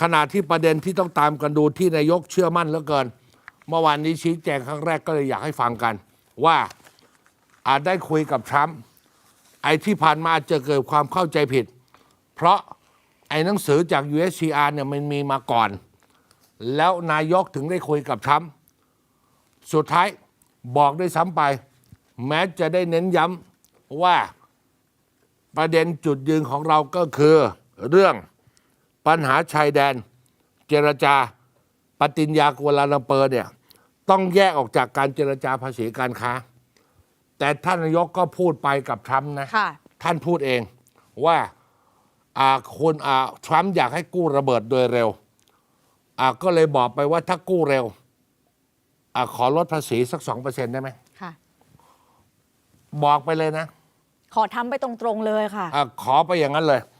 ขณะที่ประเด็นที่ต้องตามกันดูที่นายกเชื่อมั่นเหลือเกิน เมื่อวานนี้ชี้แจงครั้งแรกก็เลยอยากให้ฟังกัน ว่าอาจได้คุยกับทรัมป์ไอ้ที่ผ่านมาอาจจะเกิดความเข้าใจผิด เพราะไอ้หนังสือจาก USCR เนี่ยมันมีมาก่อน แล้วนายกถึงได้คุยกับทรัมป์สุดท้ายบอกได้ซ้ำไป แม้จะได้เน้นย้ำว่าประเด็นจุดยืนของเราก็คือเรื่อง ปัญหาชายแดน เจรจา ปฏิญญากัวลาลัมเปอร์เนี่ยต้องแยกออกจากการเจรจาภาษีการค้า แต่ท่านนายกก็พูดไปกับทรัมป์นะค่ะท่านพูดเองว่าอ่าคนอ่าทรัมป์อยากให้กู้ระเบิดโดยเร็วอ่าก็เลยบอกไปว่าถ้ากู้เร็วอ่าขอลดภาษีสักสองเปอร์เซ็นได้ไหมค่ะ บอกไปเลยนะ ขอทำไปตรงๆเลยค่ะอาขอไปอย่างนั้นเลยอ่า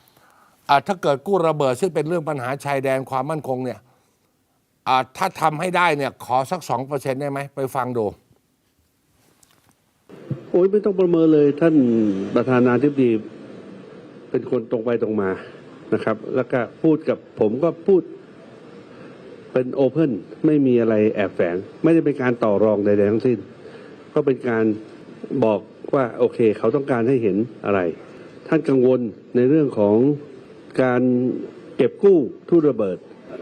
ถ้าเกิดกู้ระเบิดซึ่งเป็นเรื่องปัญหาชายแดนความมั่นคงเนี่ยอ่าถ้าทำให้ได้เนี่ยขอสักสองเปอร์เซ็นต์ได้ไหมไปฟังดูโอ้ยไม่ต้องประเมินเลยท่านประธานาธิบดีเป็นคนตรงไปตรงมานะครับ แล้วก็พูดกับผมก็พูดเป็นโอเพนไม่มีอะไรแอบแฝง ไม่ได้เป็นการต่อรองใดๆทั้งสิ้น ก็เป็นการบอกว่าโอเค เขาต้องการให้เห็นอะไร ท่านกังวลในเรื่องของ การเก็บกู้ทุนระเบิด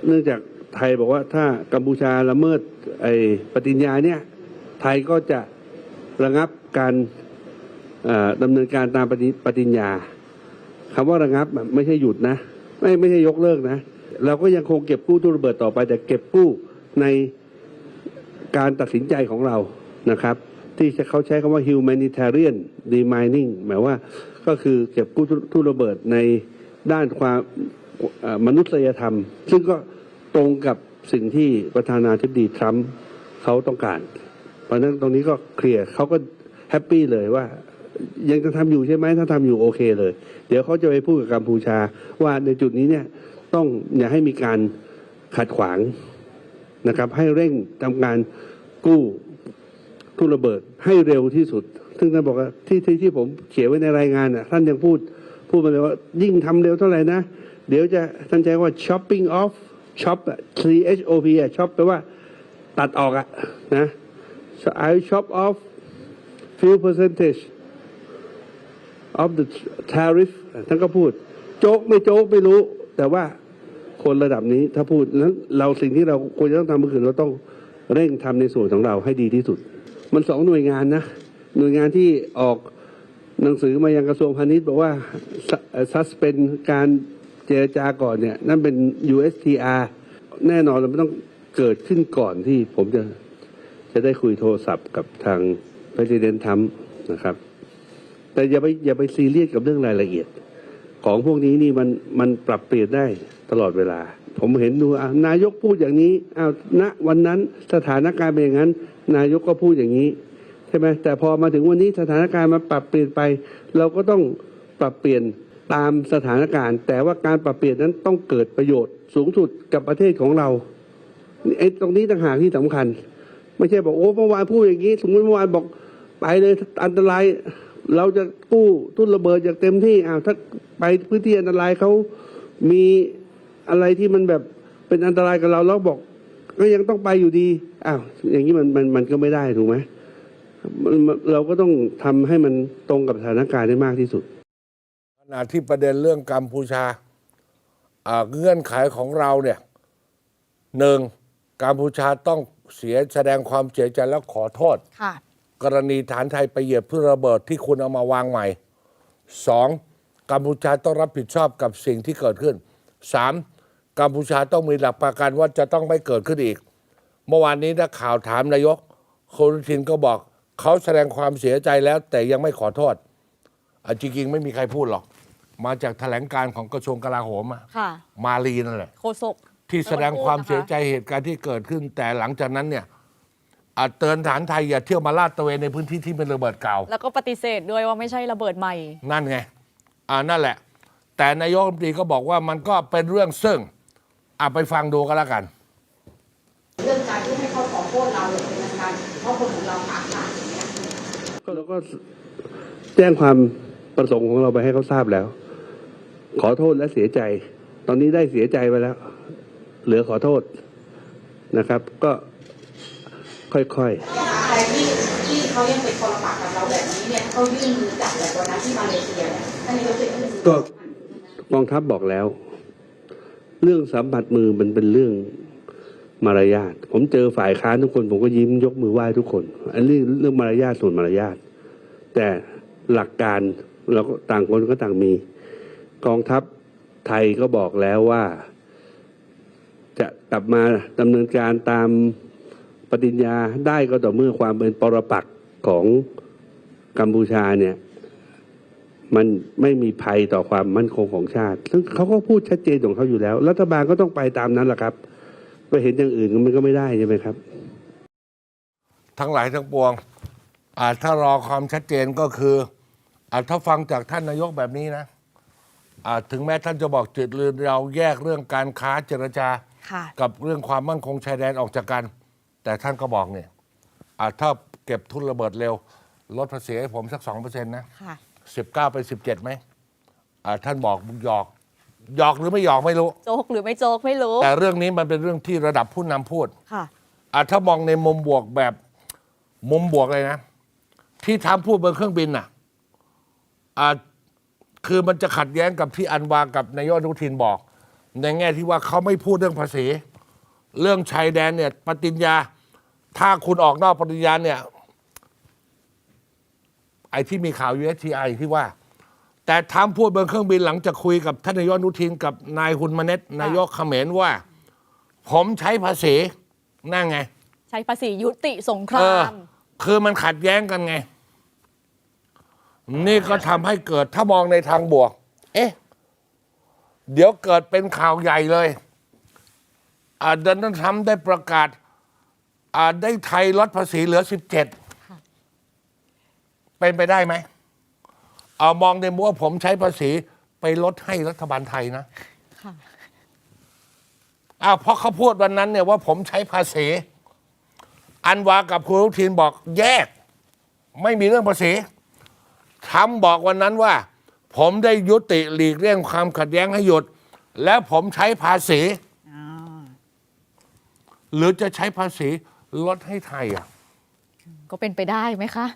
เนื่องจากไทยบอกว่าถ้ากัมพูชาละเมิดไอ้ปฏิญญาเนี่ยไทยก็จะระงับการเอ่อดำเนินการตามปฏิญญาคำว่าระงับไม่ใช่หยุดนะ ไม่ไม่ใช่ยกเลิกนะ เราก็ยังคงเก็บกู้ตู้ระเบิดต่อไป แต่เก็บกู้ในการตัดสินใจของเรานะครับ ที่เขาใช้คำว่า humanitarian demining หมายว่าก็คือเก็บกู้ตู้ระเบิดใน ด้านความมนุษยธรรม ซึ่งก็ตรงกับสิ่งที่ประธานาธิบดีทรัมป์เขาต้องการ เพราะนั้นตรงนี้ก็เคลียร์เขาก็แฮปปี้เลยว่ายังจะทำอยู่ใช่ไหมถ้าทำอยู่โอเคเลย เดี๋ยวเขาจะไปพูดกับกัมพูชา ว่าในจุดนี้เนี่ยต้องอย่าให้มีการขัดขวางนะครับ ให้เร่งทำการกู้ทุนระเบิดให้เร็วที่สุด ซึ่งท่านบอกว่าที่ที่ที่ผมเขียนไว้ในรายงานน่ะท่านยังพูด พูดมาเลยว่ายิ่งทำเร็วเท่าไหร่นะ เดี๋ยวจะท่านใช้ว่า chopping off chop C H O P อะ chop แปลว่าตัดออกอะนะ So I chop off few percentage of the tariff ท่านก็พูด โจ๊กไม่โจ๊กไม่รู้ แต่ว่าคนระดับนี้ถ้าพูดนั้นเราสิ่งที่เราควรจะต้องทำก็คือเราต้องเร่งทำในส่วนของเราให้ดีที่สุด มันสองหน่วยงานนะ หน่วยงานที่ออก หนังสือมายังกระทรวงพาณิชย์บอกว่า suspend การเจรจาก่อนเนี่ยนั่นเป็น USTR แน่นอนเราไม่ต้องเกิดขึ้นก่อนที่ผมจะจะได้คุยโทรศัพท์กับทางประธานทรัมป์นะครับ แต่อย่าไปอย่าไปซีเรียสกับเรื่องรายละเอียด ของพวกนี้นี่มันมันปรับเปลี่ยนได้ตลอดเวลา ผมเห็นดูอะนายกพูดอย่างนี้อ้าวณวันนั้นสถานการณ์เป็นอย่างนั้น นายกก็พูดอย่างนี้ ช่ไหมแต่พอมาถึงวันนี้สถานการณ์มันปรับเปลี่ยนไป เราก็ต้องปรับเปลี่ยนตามสถานการณ์ แต่ว่าการปรับเปลี่ยนนั้นต้องเกิดประโยชน์สูงสุดกับประเทศของเราไอ้ตรงนี้ต่างหากที่สำคัญ ไม่ใช่บอกโอ้เมื่อวานพูดอย่างนี้ สมมติเมื่อวานบอกไปเลยอันตรายเราจะกู้ทุนระเบิดอย่างเต็มที่อ้าวถ้าไปพื้นที่อันตรายเขามีอะไรที่มันแบบเป็นอันตรายกับเราเราบอก ก็ยังต้องไปอยู่ดีอ้าวอย่างนี้มันมันมันก็ไม่ได้ถูกไหม เราก็ต้องทำให้มันตรงกับสถานการณ์ได้มากที่สุด ขณะที่ประเด็นเรื่องกัมพูชาอ่าเงื่อนไขของเราเนี่ยหนึ่งกัมพูชาต้องเสียแสดงความเสียใจแล้วขอโทษค่ะกรณีฐานไทยไปเหยียบเพื่อระเบิดที่คุณเอามาวางใหม่สองกัมพูชาต้องรับผิดชอบกับสิ่งที่เกิดขึ้นสามกัมพูชาต้องมีหลักประกันว่าจะต้องไม่เกิดขึ้นอีก เมื่อวานนี้นักข่าวถามนายกคุณอนุทินก็บอก เขาแสดงความเสียใจแล้วแต่ยังไม่ขอโทษอะจริงๆไม่มีใครพูดหรอก มาจากแถลงการของกระทรวงกลาโหมอะค่ะ มาลีนั่นแหละ โคศก ที่แสดงความเสียใจเหตุการณ์ที่เกิดขึ้น แต่หลังจากนั้นเนี่ยอาจเตือนฐานไทยอย่าเที่ยวมาลาดตระเวนในพื้นที่ที่เป็นระเบิดเก่า แล้วก็ปฏิเสธด้วยว่าไม่ใช่ระเบิดใหม่ นั่นไง อ่านั่นแหละ แต่นายกรัฐมนตรีก็บอกว่ามันก็เป็นเรื่องซึ่งอะไปฟังดูกันแล้วกัน ก็เราก็แจ้งความประสงค์ของเราไปให้เขาทราบแล้ว ขอโทษและเสียใจ ตอนนี้ได้เสียใจไปแล้ว เหลือขอโทษนะครับ ก็ค่อยๆอะไรที่ที่เขายังเป็นคนละปากกับเราแบบนี้เนี่ยเขายื่นมือจับแบบวันนั้นที่มาเลเซียเนี่ยท่านนายกจะยื่นมือก็กองทัพบอกแล้ว เรื่องสัมผัสมือมันเป็นเรื่องมารยาท ผมเจอฝ่ายค้านทุกคน ผมก็ยิ้มยกมือไหว้ทุกคน อันนี้เรื่องมารยาทส่วนมารยาท แต่หลักการเราก็ต่างคนก็ต่างมี กองทัพไทยก็บอกแล้วว่า จะกลับมาดำเนินการตามปฏิญญาได้ก็ต่อเมื่อความเป็นปรปักษ์ของกัมพูชาเนี่ยมันไม่มีภัยต่อความมั่นคงของชาติ ซึ่งเขาก็พูดชัดเจนของเขาอยู่แล้ว รัฐบาลก็ต้องไปตามนั้นแหละครับไปเห็นอย่างอื่นมันก็ไม่ได้ใช่ไหมครับ ทั้งหลายทั้งปวง อ่าถ้ารอความชัดเจนก็คืออ่าถ้าฟังจากท่านนายกแบบนี้นะอ่าถึงแม้ท่านจะบอกจุดลืนเราแยกเรื่องการค้าเจรจาค่ะกับเรื่องความมั่นคงชายแดนออกจากกัน แต่ท่านก็บอกเนี่ยอ่าถ้าเก็บทุนระเบิดเร็ว ลดภาษีให้ผมสักสองเปอร์เซ็นต์นะค่ะสิบเก้าไปสิบเจ็ดไหมอ่าท่านบอกหยอกหยอกหรือไม่หยอกไม่รู้ โจกหรือไม่โจกไม่รู้ แต่เรื่องนี้มันเป็นเรื่องที่ระดับผู้นำพูด ค่ะอะถ้ามองในมุมบวกแบบมุมบวกเลยนะ ที่ทำพูดบนเครื่องบินน่ะอะคือมันจะขัดแย้งกับที่อันวากับนายกอนุทินบอก ในแง่ที่ว่าเขาไม่พูดเรื่องภาษี เรื่องชายแดนเนี่ย ปฏิญญา ถ้าคุณออกนอกปฏิญญาเนี่ย ไอ้ที่มีข่าว USTI ที่ว่า แต่ทำพูดบนเครื่องบินหลังจากคุยกับท่านนายกอนุทินกับนายฮุนมาเน็ตนายกเขมรว่า ผมใช้ภาษีนั่นไง ใช้ภาษียุติสงคราเออมคือมันขัดแย้งกันไง นี่ก็ทำให้เกิดถ้ามองในทางบวก เอ๊ะ เดี๋ยวเกิดเป็นข่าวใหญ่เลยอ่าโดนัลด์ทรัมป์ได้ประกาศอ่าได้ไทยลดภาษีเหลือ17เป็นไปได้ไหม เอามองในมุมว่าผมใช้ภาษีไปลดให้รัฐบาลไทยนะค่ะอ้าวเพราะเขาพูดวันนั้นเนี่ยว่าผมใช้ภาษี อันวากับคุณอนุทินบอกแยก ไม่มีเรื่องภาษี ทำบอกวันนั้นว่า ผมได้ยุติหลีกเลี่ยงความขัดแย้งให้หยุด และผมใช้ภาษีหรือจะใช้ภาษีลดให้ไทยอะก็เป็นไปได้ไหมคะ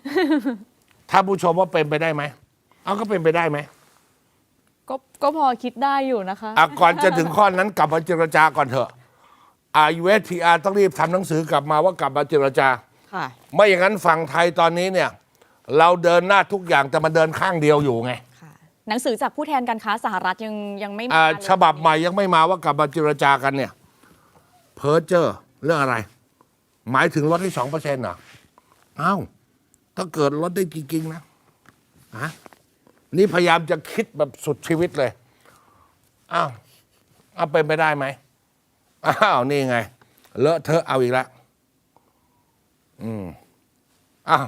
ถ้าผู้ชมว่าเป็นไปได้ไหมเอาก็เป็นไปได้ไหมก็ก็พอคิดได้อยู่นะคะ อะก่อนจะถึงข้อนั้นกลับมาเจรจาก่อนเถอะอายูเอทีอาร์ต้องรีบทำหนังสือกลับมาว่ากลับมาเจรจา ค่ะ ไม่อย่างนั้นฝั่งไทยตอนนี้เนี่ย เราเดินหน้าทุกอย่างแต่มันเดินข้างเดียวอยู่ไงค่ะหนังสือจากผู้แทนการค้าสหรัฐยังยังไม่มาอ่าเลยฉบับใหม่ยังไม่มาว่ากลับมาเจรจากันเนี่ยเพอเจอร์เรื่องอะไร หมายถึงลดให้สองเปอร์เซ็นต์เหรออ้าวถ้าเกิดลดได้จริงๆนะฮะนี่พยายามจะคิดแบบสุดชีวิตเลยอ้าวเอาเป็นไปได้ไหมอ้าวนี่ไง เลอะเทอะเอาอีกแล้วอืมอ้าว